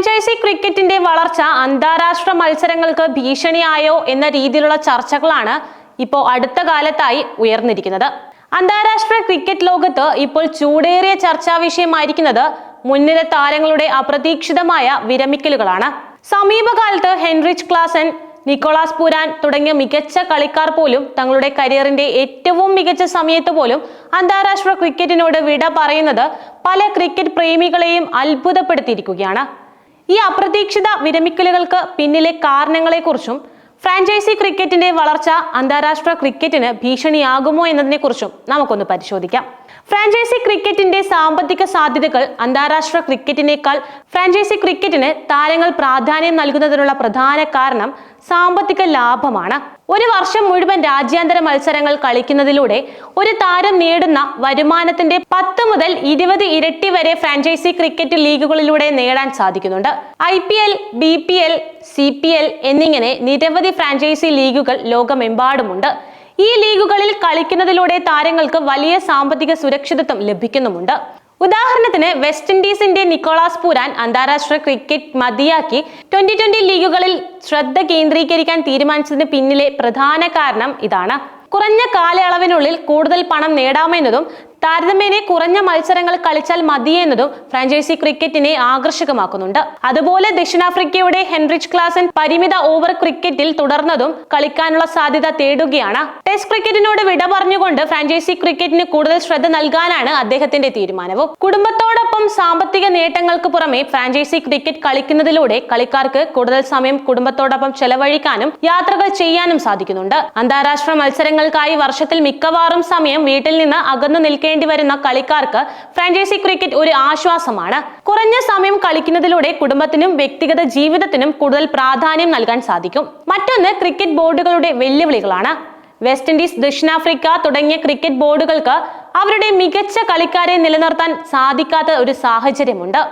Franchise ക്രിക്കറ്റിന്റെ വളർച്ച അന്താരാഷ്ട്ര മത്സരങ്ങൾക്ക് ഭീഷണിയായോ എന്ന രീതിയിലുള്ള ചർച്ചകളാണ് ഇപ്പോൾ അടുത്ത കാലത്തായി ഉയർന്നിരിക്കുന്നത്. അന്താരാഷ്ട്ര ക്രിക്കറ്റ് ലോകത്ത് ഇപ്പോൾ ചൂടേറിയ ചർച്ചാ വിഷയമായിരിക്കുന്നത് മുൻനിര താരങ്ങളുടെ അപ്രതീക്ഷിതമായ വിരമിക്കലുകളാണ്. സമീപകാലത്ത് ഹെൻറിച്ച് ക്ലാസൻ നിക്കോളാസ് പുരാൻ തുടങ്ങിയ മികച്ച കളിക്കാർ പോലും തങ്ങളുടെ കരിയറിന്റെ ഏറ്റവും മികച്ച സമയത്ത് പോലും അന്താരാഷ്ട്ര ക്രിക്കറ്റിനോട് വിട പറയുന്നത് പല ക്രിക്കറ്റ് പ്രേമികളെയും അത്ഭുതപ്പെടുത്തിയിരിക്കുകയാണ്. ഈ അപ്രതീക്ഷിത വിരമിക്കലുകൾക്ക് പിന്നിലെ കാരണങ്ങളെക്കുറിച്ചും ഫ്രാഞ്ചൈസി ക്രിക്കറ്റിന്റെ വളർച്ച അന്താരാഷ്ട്ര ക്രിക്കറ്റിന് ഭീഷണിയാകുമോ എന്നതിനെക്കുറിച്ചും നമുക്കൊന്ന് പരിശോധിക്കാം. ഫ്രാഞ്ചൈസി ക്രിക്കറ്റിന്റെ സാമ്പത്തിക സാധ്യതകൾ അന്താരാഷ്ട്ര ക്രിക്കറ്റിനേക്കാൾ ഫ്രാഞ്ചൈസി ക്രിക്കറ്റിന് താരങ്ങൾ പ്രാധാന്യം നൽകുന്നതിനുള്ള പ്രധാന കാരണം സാമ്പത്തിക ലാഭമാണ്. ഒരു വർഷം മുഴുവൻ രാജ്യാന്തര മത്സരങ്ങൾ കളിക്കുന്നതിലൂടെ ഒരു താരം നേടുന്ന വരുമാനത്തിന്റെ പത്ത് മുതൽ ഇരുപത് ഇരട്ടി വരെ ഫ്രാഞ്ചൈസി ക്രിക്കറ്റ് ലീഗുകളിലൂടെ നേടാൻ സാധിക്കുന്നുണ്ട്. I P L B P L C P L എന്നിങ്ങനെ നിരവധി ഫ്രാഞ്ചൈസി ലീഗുകൾ ലോകമെമ്പാടുമുണ്ട്. ഈ ലീഗുകളിൽ കളിക്കുന്നതിലൂടെ താരങ്ങൾക്ക് വലിയ സാമ്പത്തിക സുരക്ഷിതത്വം ലഭിക്കുന്നുമുണ്ട്. ഉദാഹരണത്തിന് വെസ്റ്റ് ഇൻഡീസിന്റെ നിക്കോളാസ് പൂരാൻ അന്താരാഷ്ട്ര ക്രിക്കറ്റ് മതിയാക്കി ട്വന്റി ട്വന്റി ലീഗുകളിൽ ശ്രദ്ധ കേന്ദ്രീകരിക്കാൻ തീരുമാനിച്ചതിന് പിന്നിലെ പ്രധാന കാരണം ഇതാണ്. കുറഞ്ഞ കാലയളവിനുള്ളിൽ കൂടുതൽ പണം നേടാമെന്നതും താരതമ്യേന കുറഞ്ഞ മത്സരങ്ങൾ കളിച്ചാൽ മതിയെന്നതും ഫ്രാഞ്ചൈസി ക്രിക്കറ്റിനെ ആകർഷകമാക്കുന്നുണ്ട്. അതുപോലെ ദക്ഷിണാഫ്രിക്കയുടെ ഹെൻറിച്ച് ക്ലാസൻ പരിമിത ഓവർ ക്രിക്കറ്റിൽ തുടർന്നതും കളിക്കാനുള്ള സാധ്യത തേടുകയാണ്. ടെസ്റ്റ് ക്രിക്കറ്റിനോട് വിട പറഞ്ഞുകൊണ്ട് ഫ്രാഞ്ചൈസി ക്രിക്കറ്റിന് കൂടുതൽ ശ്രദ്ധ നൽകാനാണ് അദ്ദേഹത്തിന്റെ തീരുമാനവും. കുടുംബത്തോടൊപ്പം സാമ്പത്തിക നേട്ടങ്ങൾക്ക് പുറമെ ഫ്രാഞ്ചൈസി ക്രിക്കറ്റ് കളിക്കുന്നതിലൂടെ കളിക്കാർക്ക് കൂടുതൽ സമയം കുടുംബത്തോടൊപ്പം ചെലവഴിക്കാനും യാത്രകൾ ചെയ്യാനും സാധിക്കുന്നുണ്ട്. അന്താരാഷ്ട്ര മത്സരങ്ങൾക്കായി വർഷത്തിൽ മിക്കവാറും സമയം വീട്ടിൽ നിന്ന് അകന്നു നിൽക്കേണ്ടി വരുന്ന കളിക്കാർക്ക് ഫ്രാഞ്ചൈസി ക്രിക്കറ്റ് ഒരു ആശ്വാസമാണ്. കുറഞ്ഞ സമയം കളിക്കുന്നതിലൂടെ കുടുംബത്തിനും വ്യക്തിഗത ജീവിതത്തിനും കൂടുതൽ പ്രാധാന്യം നൽകാൻ സാധിക്കും. മറ്റൊന്ന് ക്രിക്കറ്റ് ബോർഡുകളുടെ വെല്ലുവിളികളാണ്. വെസ്റ്റ് ഇൻഡീസ് ദക്ഷിണാഫ്രിക്ക തുടങ്ങിയ ക്രിക്കറ്റ് ബോർഡുകൾക്ക് അവരുടെ മികച്ച കളിക്കാരെ നിലനിർത്താൻ സാധിക്കാത്ത ഒരു സാഹചര്യമുണ്ട്.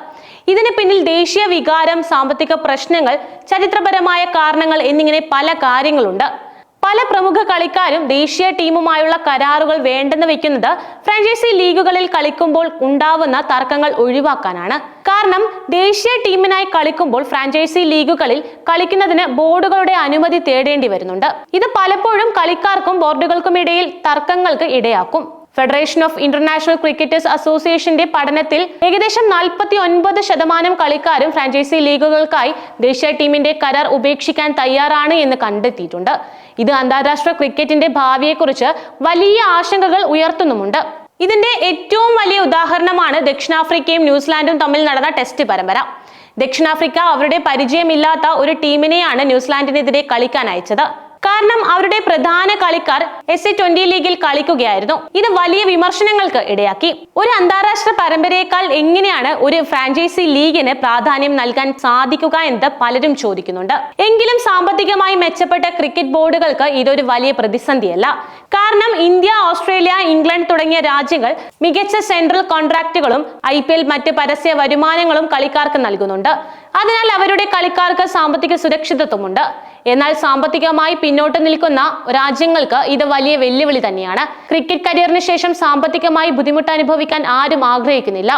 ഇതിന് പിന്നിൽ ദേശീയ വികാരം സാമ്പത്തിക പ്രശ്നങ്ങൾ ചരിത്രപരമായ കാരണങ്ങൾ എന്നിങ്ങനെ പല കാര്യങ്ങളുണ്ട്. പല പ്രമുഖ കളിക്കാരും ദേശീയ ടീമുമായുള്ള കരാറുകൾ വേണ്ടെന്ന് വെക്കുന്നത് ഫ്രാഞ്ചൈസി ലീഗുകളിൽ കളിക്കുമ്പോൾ ഉണ്ടാവുന്ന തർക്കങ്ങൾ ഒഴിവാക്കാനാണ്. കാരണം ദേശീയ ടീമിനായി കളിക്കുമ്പോൾ ഫ്രാഞ്ചൈസി ലീഗുകളിൽ കളിക്കുന്നതിന് ബോർഡുകളുടെ അനുമതി തേടേണ്ടി വരുന്നുണ്ട്. ഇത് പലപ്പോഴും കളിക്കാർക്കും ബോർഡുകൾക്കും ഇടയിൽ തർക്കങ്ങൾക്ക് ഇടയാക്കും. ഫെഡറേഷൻ ഓഫ് ഇന്റർനാഷണൽ ക്രിക്കറ്റേഴ്സ് അസോസിയേഷന്റെ പഠനത്തിൽ ഏകദേശം നാൽപ്പത്തി ഒൻപത് ശതമാനം കളിക്കാരും ഫ്രാഞ്ചൈസി ലീഗുകൾക്കായി ദേശീയ ടീമിന്റെ കരാർ ഉപേക്ഷിക്കാൻ തയ്യാറാണ് എന്ന് കണ്ടെത്തിയിട്ടുണ്ട്. ഇത് അന്താരാഷ്ട്ര ക്രിക്കറ്റിന്റെ ഭാവിയെക്കുറിച്ച് വലിയ ആശങ്കകൾ ഉയർത്തുന്നുമുണ്ട്. ഇതിന്റെ ഏറ്റവും വലിയ ഉദാഹരണമാണ് ദക്ഷിണാഫ്രിക്കയും ന്യൂസിലാൻഡും തമ്മിൽ നടന്ന ടെസ്റ്റ് പരമ്പര. ദക്ഷിണാഫ്രിക്ക അവരുടെ പരിചയമില്ലാത്ത ഒരു ടീമിനെയാണ് ന്യൂസിലാൻഡിനെതിരെ കളിക്കാൻ അയച്ചത്. കാരണം അവരുടെ പ്രധാന കളിക്കാർ എസ് എ ട്വന്റി ലീഗിൽ കളിക്കുകയായിരുന്നു. ഇത് വലിയ വിമർശനങ്ങൾക്ക് ഇടയാക്കി. ഒരു അന്താരാഷ്ട്ര പരമ്പരയേക്കാൾ എങ്ങനെയാണ് ഒരു ഫ്രാഞ്ചൈസി ലീഗിന് പ്രാധാന്യം നൽകാൻ സാധിക്കുക എന്ന് പലരും ചോദിക്കുന്നുണ്ട്. എങ്കിലും സാമ്പത്തികമായി മെച്ചപ്പെട്ട ക്രിക്കറ്റ് ബോർഡുകൾക്ക് ഇതൊരു വലിയ പ്രതിസന്ധിയല്ല. കാരണം ഇന്ത്യ ഓസ്ട്രേലിയ ഇംഗ്ലണ്ട് തുടങ്ങിയ രാജ്യങ്ങൾ മികച്ച സെൻട്രൽ കോൺട്രാക്റ്റുകളും ഐ പി എൽ മറ്റ് പരസ്യ വരുമാനങ്ങളും കളിക്കാർക്ക് നൽകുന്നുണ്ട്. അതിനാൽ അവരുടെ കളിക്കാർക്ക് സാമ്പത്തിക സുരക്ഷിതത്വമുണ്ട്. എന്നാൽ സാമ്പത്തികമായി പിന്നോട്ട് നിൽക്കുന്ന രാജ്യങ്ങൾക്ക് ഇത് വലിയ വെല്ലുവിളി തന്നെയാണ്. ക്രിക്കറ്റ് കരിയറിന് ശേഷം സാമ്പത്തികമായി ബുദ്ധിമുട്ട് അനുഭവിക്കാൻ ആരും ആഗ്രഹിക്കുന്നില്ല.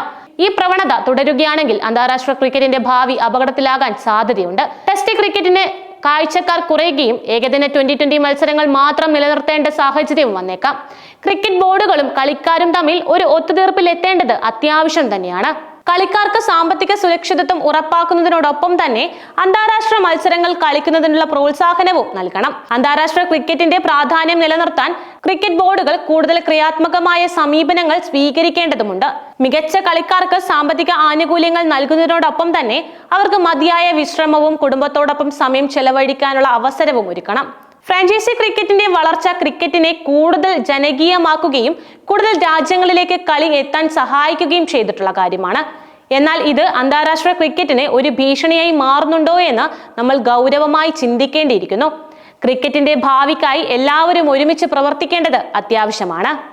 ഈ പ്രവണത തുടരുകയാണെങ്കിൽ അന്താരാഷ്ട്ര ക്രിക്കറ്റിന്റെ ഭാവി അപകടത്തിലാകാൻ സാധ്യതയുണ്ട്. ടെസ്റ്റ് ക്രിക്കറ്റിന് കാഴ്ചക്കാർ കുറയുകയും ഏകദിന ട്വന്റി ട്വന്റി മത്സരങ്ങൾ മാത്രം നിലനിർത്തേണ്ട സാഹചര്യവും വന്നേക്കാം. ക്രിക്കറ്റ് ബോർഡുകളും കളിക്കാരും തമ്മിൽ ഒരു ഒത്തുതീർപ്പിൽ എത്തേണ്ടത് അത്യാവശ്യം തന്നെയാണ്. കളിക്കാർക്ക് സാമ്പത്തിക സുരക്ഷിതത്വം ഉറപ്പാക്കുന്നതിനോടൊപ്പം തന്നെ അന്താരാഷ്ട്ര മത്സരങ്ങൾ കളിക്കുന്നതിനുള്ള പ്രോത്സാഹനവും നൽകണം. അന്താരാഷ്ട്ര ക്രിക്കറ്റിന്റെ പ്രാധാന്യം നിലനിർത്താൻ ക്രിക്കറ്റ് ബോർഡുകൾ കൂടുതൽ ക്രിയാത്മകമായ സമീപനങ്ങൾ സ്വീകരിക്കേണ്ടതുണ്ട് മികച്ച കളിക്കാർക്ക് സാമ്പത്തിക ആനുകൂല്യങ്ങൾ നൽകുന്നതിനോടൊപ്പം തന്നെ അവർക്ക് മതിയായ വിശ്രമവും കുടുംബത്തോടൊപ്പം സമയം ചെലവഴിക്കാനുള്ള അവസരവും ഒരുക്കണം. ഫ്രാഞ്ചൈസി ക്രിക്കറ്റിന്റെ വളർച്ച ക്രിക്കറ്റിനെ കൂടുതൽ ജനകീയമാക്കുകയും കൂടുതൽ രാജ്യങ്ങളിലേക്ക് കളി എത്താൻ സഹായിക്കുകയും ചെയ്തിട്ടുള്ള കാര്യമാണ്. എന്നാൽ ഇത് അന്താരാഷ്ട്ര ക്രിക്കറ്റിന് ഒരു ഭീഷണിയായി മാറുന്നുണ്ടോ എന്ന് നമ്മൾ ഗൗരവമായി ചിന്തിക്കേണ്ടിയിരിക്കുന്നു. ക്രിക്കറ്റിന്റെ ഭാവിക്കായി എല്ലാവരും ഒരുമിച്ച് പ്രവർത്തിക്കേണ്ടത് അത്യാവശ്യമാണ്.